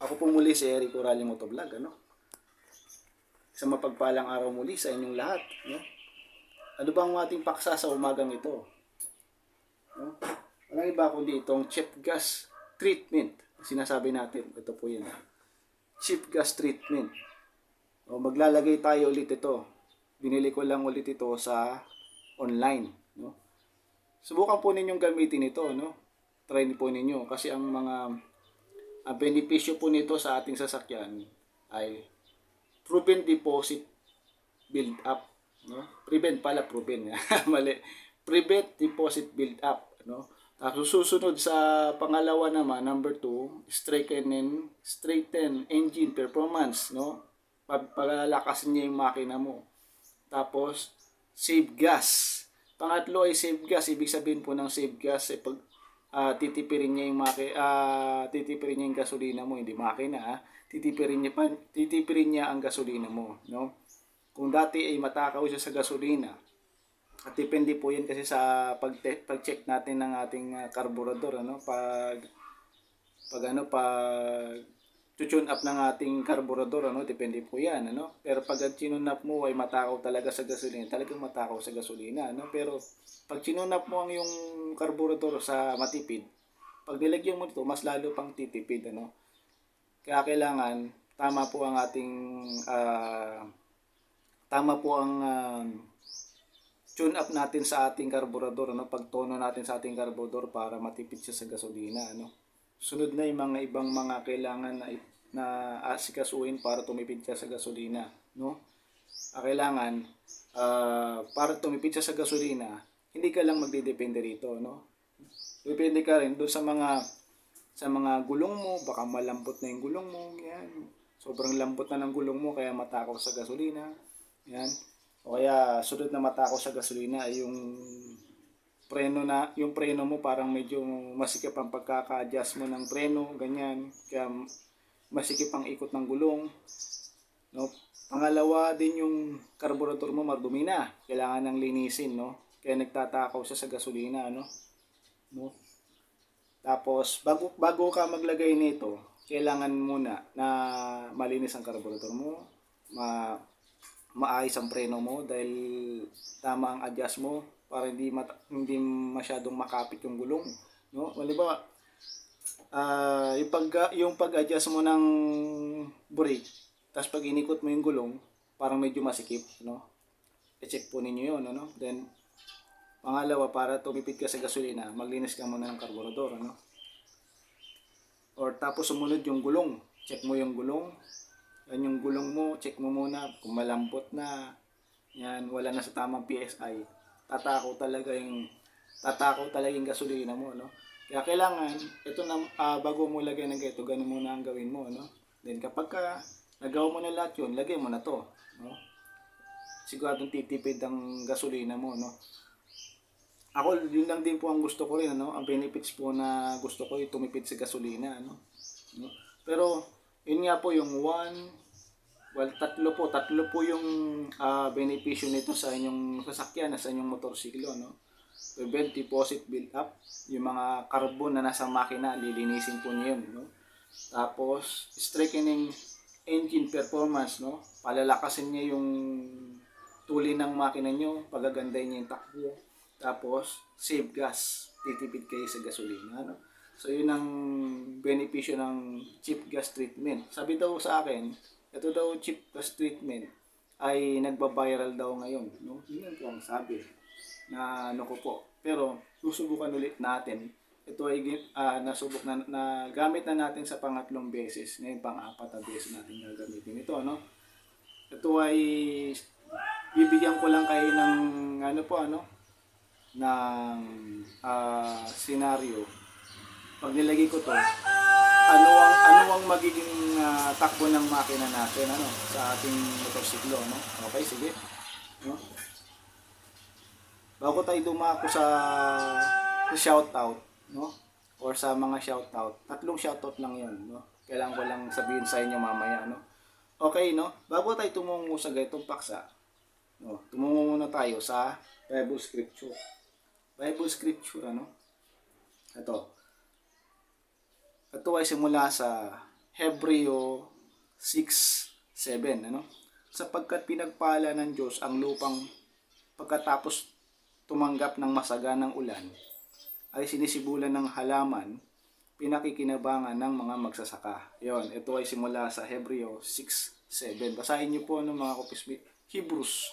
Ako po muli si Eric Orali Motovlog, ano? Sa mapagpalang araw muli sa inyong lahat, no? Ano ba ang ating paksa sa umagang ito? No? Walang iba kundi itong chip gas treatment. Sinasabi natin, ito po yun. Chip gas treatment. O, maglalagay tayo ulit ito. Binili ko lang ulit ito sa online, no? Subukan po ninyong gamitin ito, no? Try po ninyo kasi ang mga ang benepisyo po nito sa ating sasakyan ay proven deposit build up, no? Prevent pala proven. Mali. Prevent deposit build up, no? Tapos susunod sa pangalawa naman, number 2, straighten straighten engine performance, no? Pag palalakasin niya yung makina mo. Tapos save gas. Pangatlo ay save gas. Ibig sabihin po ng save gas ay pag ah, titipirin niya yung maki ah, titipirin niya yung gasolina mo, hindi makina ah. Titipirin niya pa, titipirin niya ang gasolina mo, no? Kung dati ay matakaw siya sa gasolina, at depende po yan kasi sa pag pag-check natin ng ating ah, carburetor ano pag pag ano pag tune up ng ating carburetor ano depende po yan ano. Pero pag tune up mo ay matakaw talaga sa gasolina talagang matakaw sa gasolina ano. Pero pag tune up mo ang yung carburetor sa matipid pag nilagyan mo ito mas lalo pang titipid ano. Kaya kailangan tama po ang ating ah, tama po ang ah, tune up natin sa ating carburetor, ano, pagtono natin sa ating carburetor para matipid siya sa gasolina, ano. Sunod na yung mga ibang mga kailangan na na asikasuhin para tumipid siya sa gasolina, no? Ah, kailangan ah, para tumipid siya sa gasolina, hindi ka lang magdedepende rito, no? Depende ka rin doon sa mga sa mga gulong mo, baka malambot na yung gulong mo, yan. Sobrang lambot na ng gulong mo kaya matakaw sa gasolina. Yan. O kaya sunod na matakaw sa gasolina ay yung preno na yung preno mo parang medyo masikip ang pagkaka-adjust mo ng preno, ganyan. Kaya masikip ang ikot ng gulong. No? Pangalawa din yung carburetor mo marumi na. Kailangan ng linisin, no? Kaya nagtatakaw siya sa gasolina, no? No? Tapos bago bago ka maglagay nito, kailangan muna na malinis ang carburetor mo, ma maayos ang preno mo dahil tama ang adjust mo para hindi mat- hindi masyadong makapit yung gulong, no? Halimbawa, ah yung pag yung pag-adjust mo ng brake, tapos pag inikot mo yung gulong, parang medyo masikip, no? I-check po ninyo 'yon, ano? Then pangalawa para tumipid ka sa gasolina, maglinis ka muna ng carburetor, ano? Or tapos sumunod yung gulong. Check mo yung gulong. Yan yung gulong mo, check mo muna kung malambot na. Yan, wala na sa tamang PSI. Tatakaw talaga yung tatakaw talaga yung gasolina mo, no? Kaya kailangan, ito na, ah, bago mo lagay ng ganito, ganun muna ang gawin mo, no? Then kapag ka, nagawa mo na lahat yun, lagay mo na to, no? Siguradong titipid ang gasolina mo, no? Ako, yun lang din po ang gusto ko rin, ano? Ang benefits po na gusto ko, yung tumipid sa gasolina, ano? No? Pero, yun nga po yung one, well, tatlo po, tatlo po yung ah, benepisyo nito sa inyong sasakyan, sa inyong motorsiklo, no? Prevent deposit build up, yung mga carbon na nasa makina, lilinisin po niyo yun, no? Tapos, strengthening engine performance, no? Palalakasin niya yung tuli ng makina nyo, pagaganday niya yung takbo. Tapos, save gas. Titipid kayo sa gasolina. Ano? So, yun ang benepisyo ng cheap gas treatment. Sabi daw sa akin, ito daw cheap gas treatment ay nagba-viral daw ngayon. No? Yun ang sabi na ano po. Pero, susubukan ulit natin. Ito ay ah, nasubok na, na gamit na natin sa pangatlong beses. Ngayon, pang-apat na beses natin gagamitin ito. No? Ito ay bibigyan ko lang kayo ng ano po ano ng ah, senaryo. Pag nilagay ko to, ano ang ano ang magiging ah, takbo ng makina natin ano sa ating motorsiklo no? Okay, sige. No? Bago tayo dumako sa, sa shoutout, no? Or sa mga shoutout. Tatlong shoutout lang 'yon, no? Kailangan ko lang sabihin sa inyo mamaya, no? Okay, no? Bago tayo tumungo sa ganitong paksa, no? Tumungo muna tayo sa Bible Scripture. Bible Scripture, ano? Ito. Ito ay simula sa Hebreo 6:7 ano? Sapagkat pinagpala ng Diyos ang lupang pagkatapos tumanggap ng masaganang ulan ay sinisibulan ng halaman pinakikinabangan ng mga magsasaka. Yon, ito ay simula sa Hebreo 6:7. Basahin niyo po ng mga kopismit Hebrews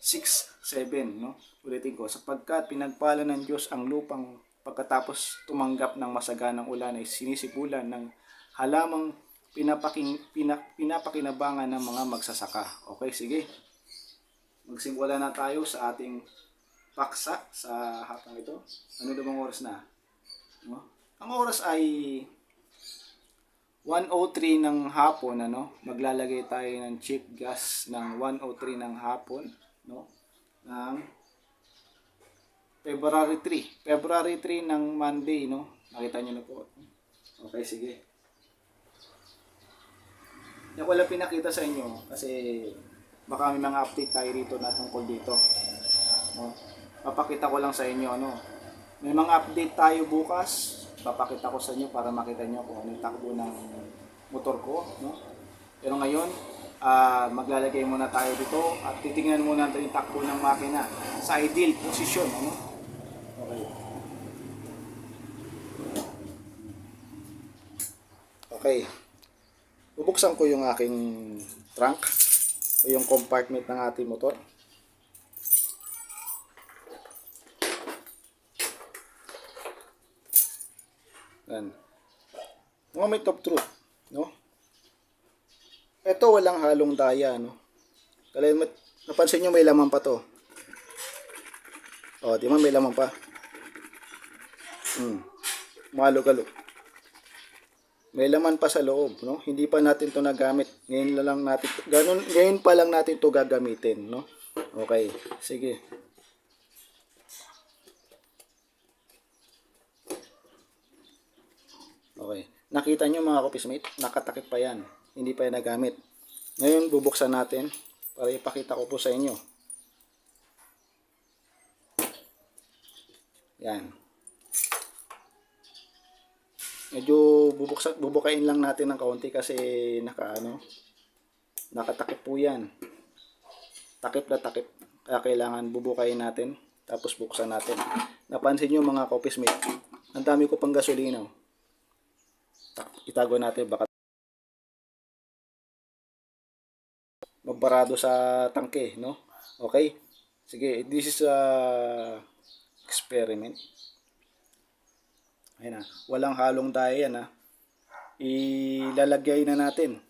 6:7, no? Ulitin ko, sapagkat pinagpala ng Diyos ang lupang pagkatapos tumanggap ng masaganang ulan ay sinisibulan ng halamang pinapaking, pinak, pinapakinabangan ng mga magsasaka. Okay, sige. Magsimula na tayo sa ating paksa sa hapang ito. Ano na bang oras na? No? Ang oras ay 103 ng hapon ano? Maglalagay tayo ng cheap gas ng 103 ng hapon no? Ng February 3 February 3 ng Monday no? Nakita niyo na po. Okay sige. Yan ko pinakita sa inyo kasi baka may mga update tayo rito na tungkol dito no papakita ko lang sa inyo ano may mga update tayo bukas papakita ko sa inyo para makita nyo kung ano yung takbo ng motor ko. No? Pero ngayon, ah, maglalagay muna tayo dito at titingnan muna natin yung takbo ng makina sa ideal position. Ano? Okay. Okay. Bubuksan ko yung aking trunk o yung compartment ng ating motor. Yan. Moment of truth, no? Ito walang halong daya, no? Kaya napansin nyo may laman pa to. Oh, di ba may laman pa? Hmm. Malo-galo. May laman pa sa loob, no? Hindi pa natin to nagamit. Ngayon lang natin, ganun, ngayon pa lang natin to gagamitin, no? Okay, sige. Okay. Nakita nyo mga kopismate, nakatakip pa yan. Hindi pa yan nagamit. Ngayon, bubuksan natin para ipakita ko po sa inyo. Yan. Medyo bubuksan, bubukain lang natin ng kaunti kasi naka ano, nakatakip po yan. Takip na takip. Kaya kailangan bubukain natin tapos buksan natin. Napansin nyo mga kopismate, ang dami ko pang gasolina. Itago natin baka magbarado sa tangke no? Okay? Sige this is a experiment. Ayun na. Walang halong daya yan ha? Ilalagay na natin.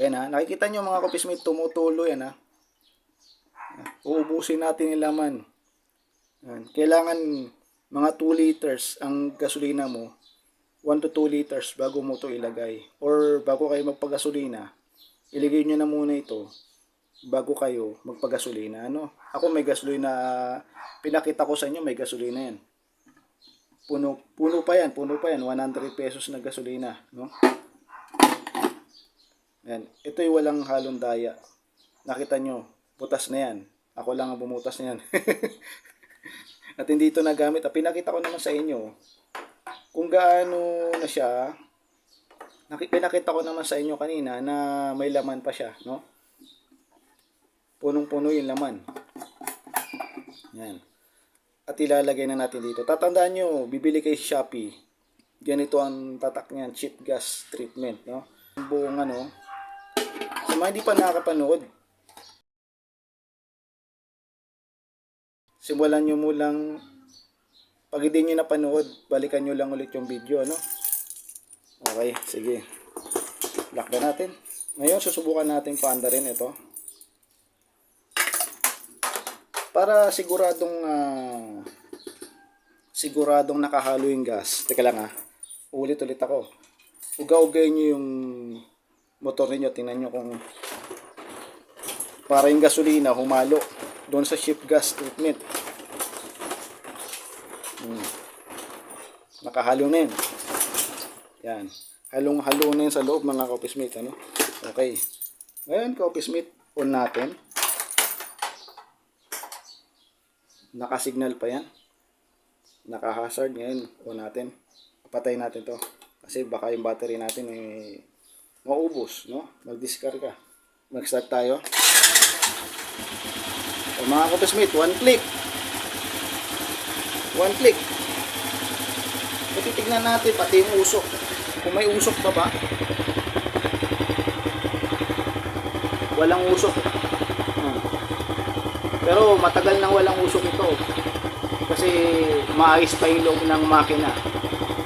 Ayun ha? Nakikita nyo mga kopismate tumutulo yan ha? Uubusin natin yung laman. Ayan. kailangan mga 2 liters ang gasolina mo 1 to 2 liters bago mo to ilagay. Or bago kayo magpagasolina, iligay nyo na muna ito bago kayo magpagasolina. Ano? Ako may gasolina, pinakita ko sa inyo may gasolina yan. Puno, puno pa yan, puno pa yan, 100 pesos na gasolina. No? Yan. Ito yung walang halong daya. Nakita nyo, butas na yan. Ako lang ang bumutas niyan. At hindi ito nagamit. Pinakita ko naman sa inyo kung gaano na siya, naki- pinakita ko naman sa inyo kanina na may laman pa siya, no? Punong-puno yung laman. Yan. At ilalagay na natin dito. Tatandaan nyo, bibili kay Shopee. Ganito ang tatak niyan, cheap gas treatment, no? Ang buong ano, sa mga hindi pa nakakapanood, simulan nyo mulang pag hindi nyo napanood, balikan nyo lang ulit yung video, ano? Okay, sige. Lock na natin. Ngayon, susubukan natin paanda rin ito. Para siguradong ah, siguradong nakahalo yung gas. Teka lang ah. Ulit-ulit ako. Uga-ugay nyo yung motor ninyo. Tingnan nyo kung para yung gasolina humalo doon sa ship gas treatment. Nakahalo na yun. Yan. Halong-halo na yun sa loob mga ka-office Ano? Okay. Ngayon ka-office on natin. Nakasignal pa yan. Naka-hazard ngayon. On natin. Patay natin to. Kasi baka yung battery natin ay maubos, no? Mag-discard ka. Mag-start tayo. O mga kapasmate, one click. One click. Titignan natin pati yung usok. Kung may usok ba ba? Walang usok. Hmm. Pero matagal nang walang usok ito. Kasi maayos pa yung loob ng makina.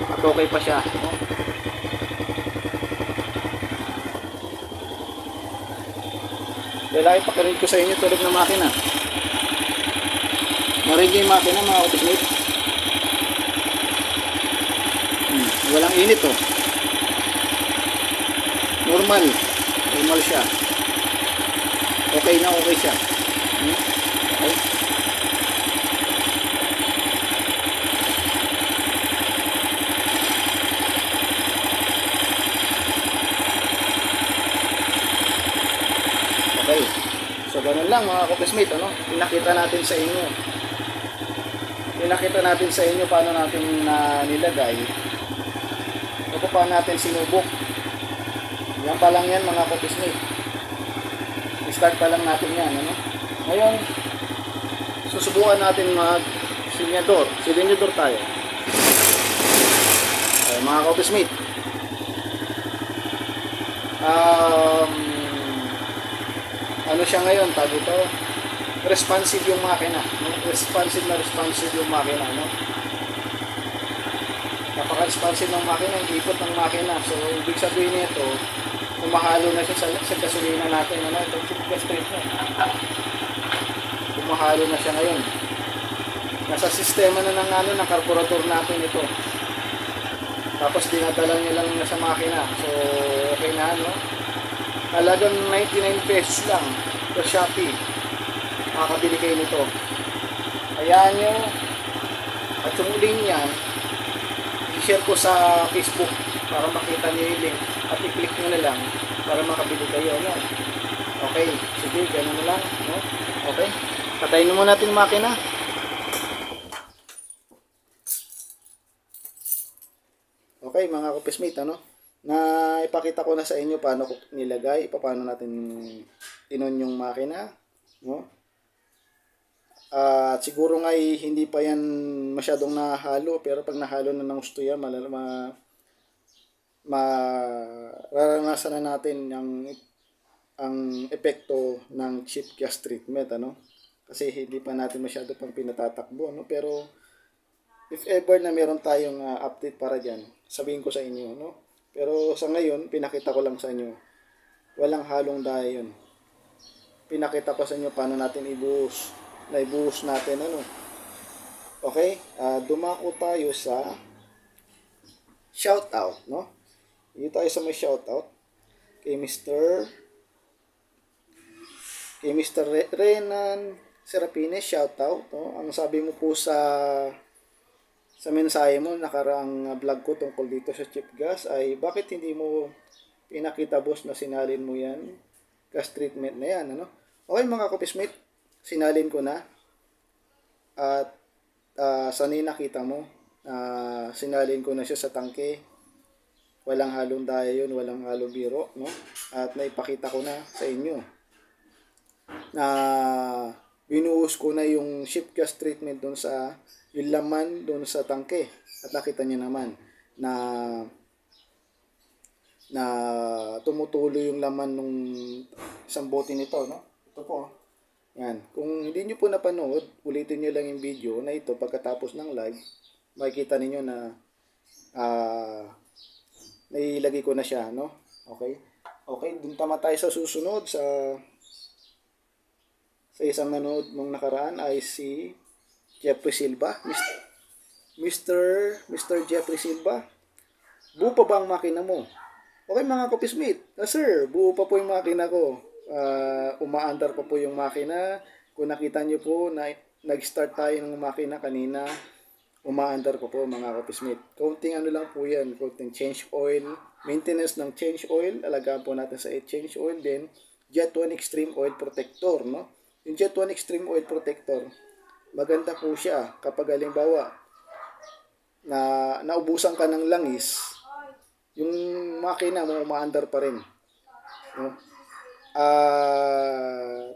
At okay pa siya. No? Dahil ipakarinig ko sa inyo tulog ng makina. Marinig niyo yung makina mga kapatid. Hmm, walang init oh. Normal. Normal siya. Okay na okay siya. Hmm? Okay. Okay. So, ganun lang mga kapesmate, ano? Pinakita natin sa inyo. Pinakita natin sa inyo paano natin na nilagay. Paano natin sinubok. Yan pa lang yan mga kapesmate. I-start pa lang natin yan, ano? Ngayon, susubukan natin mag sinyador. Sinyador tayo. Okay, mga kapesmate. Um, ano siya ngayon, tag ito, responsive yung makina. No? Responsive na responsive yung makina. No? Napaka-responsive ng makina, yung ikot ng makina. So, ibig sabihin nito, kumahalo na siya sa, sa gasolina natin. Ano? Ito, gas straight na. Kumahalo na siya ngayon. Nasa sistema na ng, ano, ng carburetor natin ito. Tapos dinadala niya lang na sa makina. So, okay na, no? Halagang 99 pesos lang sa Shopee. Makakabili kayo nito. Hayaan nyo. At yung link yan, i-share ko sa Facebook para makita nyo yung link. At i-click nyo na lang para makabili kayo. No? Okay. Sige, ganun na lang. No? Okay. Patayin mo natin yung makina. Okay, mga kapismate, ano? Na ipakita ko na sa inyo paano ko nilagay, paano natin tinon yung makina, no? At siguro nga eh, hindi pa yan masyadong nahalo, pero pag nahalo na ng gusto yan, malala, ma, mararanasan na natin ang ang epekto ng chip gas treatment, ano? Kasi hindi pa natin masyado pang pinatatakbo, no? Pero if ever na meron tayong ah, update para dyan, sabihin ko sa inyo, no? Pero sa ngayon, pinakita ko lang sa inyo, walang halong dahil yun. Pinakita ko sa inyo paano natin ibuhos, na ibuhos natin, ano? Okay? Ah, dumako tayo sa shoutout, no? Dito tayo sa may shoutout kay Mr. kay Mr. Re- Renan Serapines, shoutout, no? Ang sabi mo po sa sa mensahe mo nakaraang vlog ko tungkol dito sa chip gas ay bakit hindi mo pinakita boss na sinalin mo yan gas treatment na yan ano okay mga kapismate sinalin ko na at uh, sanay nakita mo ah, sinalin ko na siya sa tangke walang halong daya yun walang halong biro no at naipakita ko na sa inyo na binuhos ko na yung ship gas treatment doon sa yung laman doon sa tangke. At nakita niyo naman na na tumutuloy yung laman nung isang bote nito, no? Ito po. Yan. Kung hindi niyo po napanood, ulitin niyo lang yung video na ito pagkatapos ng live, makikita niyo na ah nailagay ko na siya, no? Okay? Okay, dun tama tayo sa susunod sa sa isang nanood mong nakaraan ay si Jeffrey Silva. Mr. Mr. Jeffrey Silva. Buo pa ba ang makina mo? Okay mga kopismate. Ah, sir, buo pa po yung makina ko. Ah, umaandar pa po yung makina. Kung nakita nyo po, na, nag-start tayo ng makina kanina. Umaandar pa po mga kopismate. Counting ano lang po yan. Counting change oil. Maintenance ng change oil. Alagaan po natin sa change oil. Then, Jet 1 Extreme Oil Protector. No? Yung Jet 1 Extreme Oil Protector, maganda po siya kapag halimbawa na naubusan ka ng langis yung makina mo umaandar pa rin. No? Ah,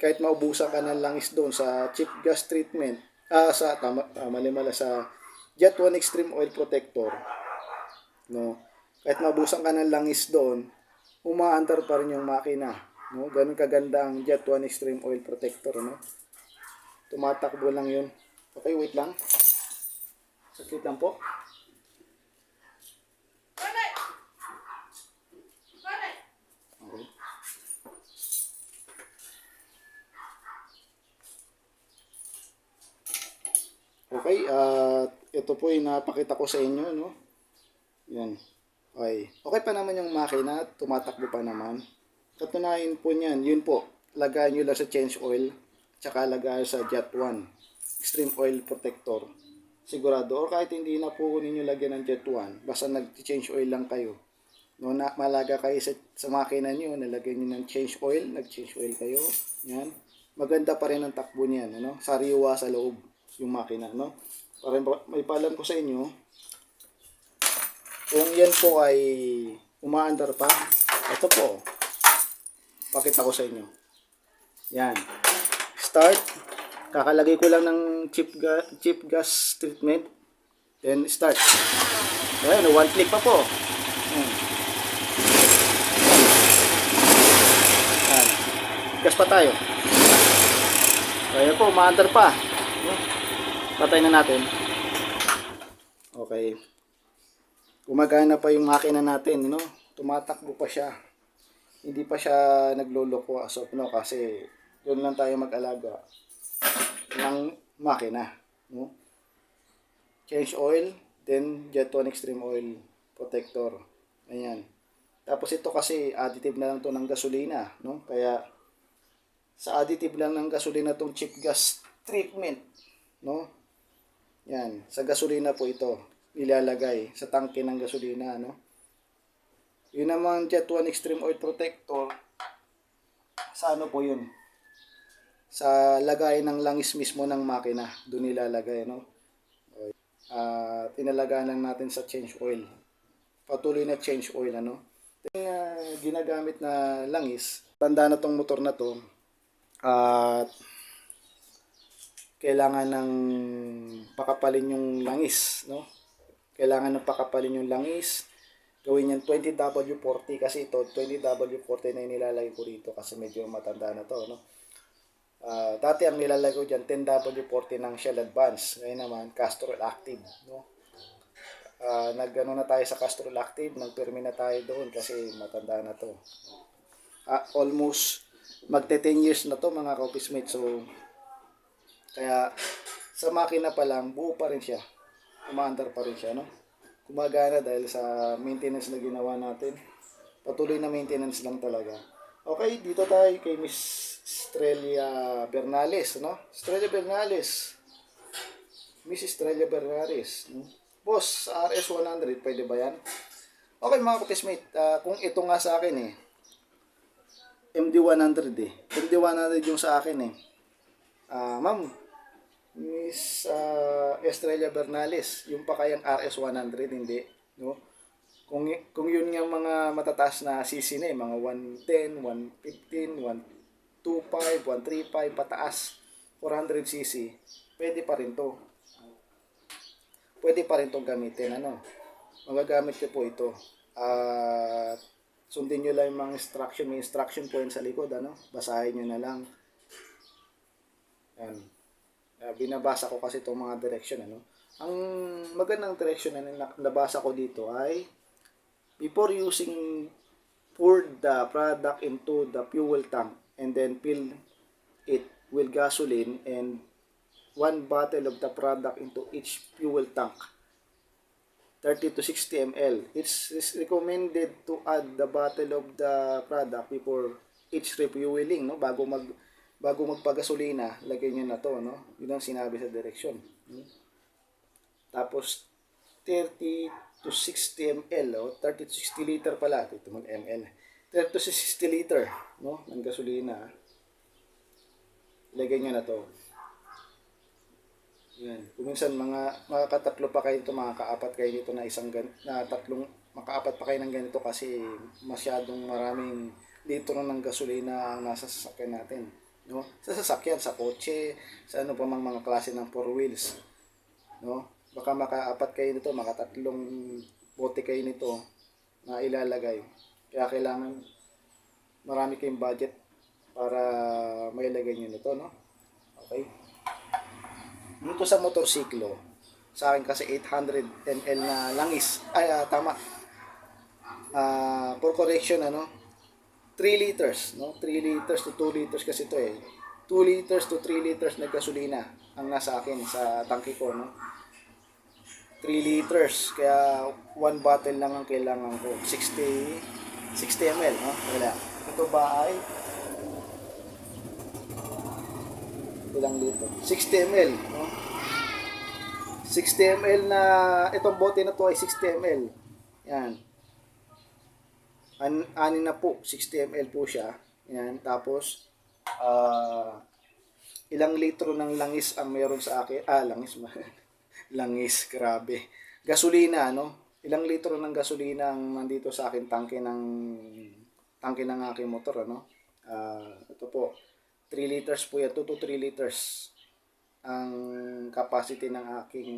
kahit maubusan ka ng langis doon sa cheap gas treatment, ah, sa, tama, ah, mali-mala, sa Jet 1 Extreme Oil Protector, no? Kahit maubusan ka ng langis doon, umaandar pa rin yung makina. No? Ganun kaganda ang Jet 1 Extreme Oil Protector, no? Tumatakbo lang yun. Okay, wait lang. Sakit lang po. Okay, at ito po yung napakita ko sa inyo, no? Yan. Okay. Okay pa naman yung makina, tumatakbo pa naman. Katunayan po niyan, yun po, lagay nyo lang sa change oil, tsaka lagay sa jet 1, extreme oil protector. Sigurado, or kahit hindi na po ninyo lagyan ng jet 1, basta nag-change oil lang kayo. No, na, malaga kayo sa, sa makina nyo, nalagyan nyo ng change oil, nag-change oil kayo. Yan. Maganda pa rin ang takbo niyan, ano? Sariwa sa loob yung makina, no? Para may paalam ko sa inyo, kung yan po ay umaandar pa, ito po, pakita ko sa inyo. Yan. Start. Kakalagay ko lang ng chip, ga, chip gas treatment. Then start. Ayan, one click pa po. Ayan. Ayan. Gas pa tayo. Ayan po, umaandar pa. Patay na natin. Okay. Gumagana pa yung makina natin, no? Tumatakbo pa siya. Hindi pa siya nagloloko as of now kasi doon lang tayo mag-alaga ng makina, no? Change oil, then Jet 1 Extreme Oil Protector. Ayan. Tapos ito kasi additive na lang to ng gasolina, no? Kaya sa additive lang ng gasolina tong cheap gas treatment, no? Yan, sa gasolina po ito ilalagay sa tangke ng gasolina, no? Yun naman Jet 1 Extreme Oil Protector, sa ano po yun? Sa lagay ng langis mismo ng makina, doon ilalagay, no? At inalagaan lang natin sa change oil. Patuloy na change oil, ano? Uh, ginagamit na langis, tanda na tong motor na to, at kailangan ng pakapalin yung langis, no? Kailangan ng pakapalin yung langis. Gawin yan 20W40 kasi ito 20W40 na yung nilalagay ko dito kasi medyo matanda na to, no? Uh, dati ang nilalagay ko dyan 10W40 ng Shell Advance. Ngayon naman Castrol Active, no? Uh, nagano na tayo sa Castrol Active, nagpermi na tayo doon kasi matanda na to. Uh, almost magte 10 years na to mga ka-office mates. So kaya sa makina pa lang, buo pa rin siya. Umaandar pa rin siya, no? Gumagana dahil sa maintenance na ginawa natin. Patuloy na maintenance lang talaga. Okay, dito tayo kay Miss Estrella Bernales, no? Estrella Bernales. Miss Estrella Bernales, no? Boss, sa RS100, pwede ba yan? Okay mga kapismate, uh, kung ito nga sa akin eh, MD100 eh. MD100 yung sa akin eh. Ah, ma'am, Miss uh, Estrella Bernales, yung pa kayang RS100, hindi, no? Kung, kung yun yung mga matataas na CC na eh, mga 110, 115, 125, 135, pataas, 400cc, pwede pa rin to. Pwede pa rin tong gamitin, ano? Magagamit ko po ito. At sundin nyo lang yung mga instruction, may instruction po yun sa likod, ano? Basahin nyo na lang. Yan. Uh, binabasa ko kasi itong mga direction. Ano? Ang magandang direction na nabasa ko dito ay before using pour the product into the fuel tank and then fill it with gasoline and one bottle of the product into each fuel tank 30 to 60 ml. It's recommended to add the bottle of the product before each refueling, no? Bago mag bago magpagasolina, lagay nyo na to, no? Yun ang sinabi sa direksyon. Tapos, 30 to 60 ml, oh, 30 to 60 liter pala, ito mo ml. 30 to 60 liter, no? Ng gasolina. Lagay nyo na to. Yan. Kung minsan mga, mga katatlo pa kayo ito, mga kaapat kayo dito na isang gan, na tatlong makaapat pa kayo ng ganito kasi masyadong maraming litro ng gasolina ang nasa sasakyan natin. No? Sa sasakyan, sa kotse, sa ano pa mang mga klase ng four wheels. No? Baka makaapat kayo nito, makatatlong bote kayo nito na ilalagay. Kaya kailangan marami kayong budget para mailagay nyo nito, no? Okay? Dito sa motorsiklo, sa akin kasi 800 ml na langis. Ay, ah, tama. Ah, for correction, ano? 3 liters, no? 3 liters to 2 liters kasi ito eh. 2 liters to 3 liters na gasolina ang nasa akin sa tangke ko, no? 3 liters, kaya 1 bottle lang ang kailangan ko. 60 60 ml, no? Wala. Ito ba ay ilang litro? 60 ml, no? 60 ml na itong bote na to ay 60 ml. Yan. An anin na po, 60 ml po siya. Yan, tapos ah ilang litro ng langis ang meron sa akin? Ah, langis langis, grabe. Gasolina, no? Ilang litro ng gasolina ang nandito sa akin tangke ng tangke ng aking motor, ano? Ah, ito po. 3 liters po yan, 2 to 3 liters ang capacity ng aking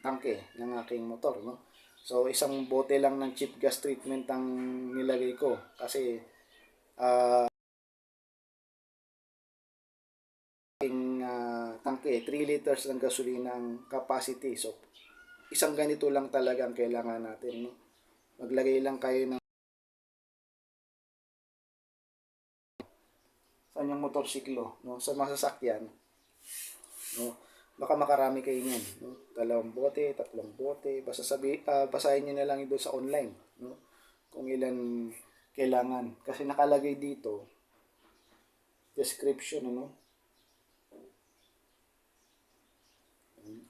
tangke ng aking motor no so isang bote lang ng cheap gas treatment ang nilagay ko. Kasi ah aking ah, tangke 3 liters ng gasolina ang capacity. So isang ganito lang talaga ang kailangan natin no? Maglagay lang kayo ng sa inyong motorsiklo no? Sa masasakyan no baka makarami kayo niyan no? Dalawang bote tatlong bote. Basta sabi ah, basahin niyo na lang doon sa online no? Kung ilan kailangan. Kasi nakalagay dito description ano?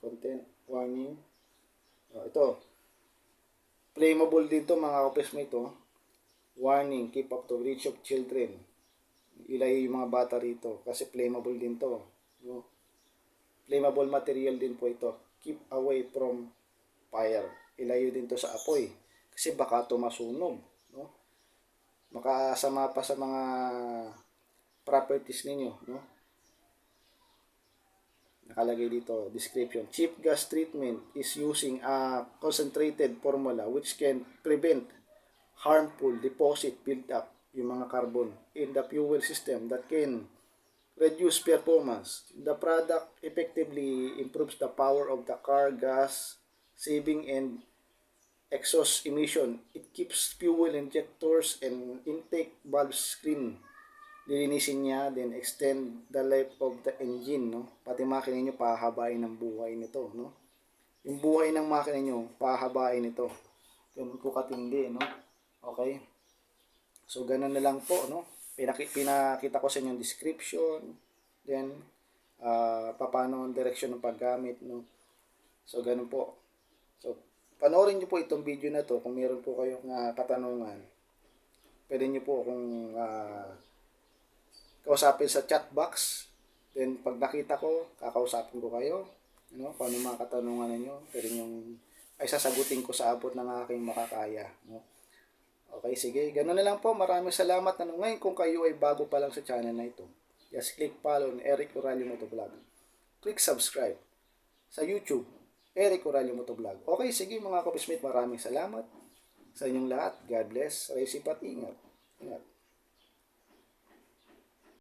Content warning. Oh, ito. Flammable dito mga kapesmate oh. warning keep up to reach of children. Ilay yung mga bata rito kasi flammable din to no? Flammable material din po ito. Keep away from fire. Ilayo din to sa apoy. Kasi baka to masunog. No? Makasama pa sa mga properties ninyo. No? Nakalagay dito, description. Cheap gas treatment is using a concentrated formula which can prevent harmful deposit build up yung mga carbon in the fuel system that can reduce performance. The product effectively improves the power of the car gas saving and exhaust emission. It keeps fuel injectors and intake valves clean. Lilinisin niya, then extend the life of the engine, no? Pati makina niyo pahabain ng buhay nito, no? Yung buhay ng makina niyo, pahabain ito. Ganun po katindi, no? Okay? So, ganun na lang po, no? Pinaki, pinakita ko sa inyo yung description, then, uh, paano ang direksyon ng paggamit, no? So, ganun po. So, panoorin niyo po itong video na to kung meron po kayong uh, katanungan. Pwede niyo po kung uh, kausapin sa chat box. Then, pag nakita ko, kakausapin ko kayo. Ano, kung ano mga katanungan ninyo, pwede yung ay sasagutin ko sa abot ng aking makakaya. No? Okay, sige. Ganun na lang po. Maraming salamat. Ano, ngayon, kung kayo ay bago pa lang sa channel na ito, just click follow ni Eric Oralio Motovlog. Click subscribe sa YouTube, Eric Oralio Motovlog. Okay, sige mga kapismate. Maraming salamat sa inyong lahat. God bless. Recipe at ingat.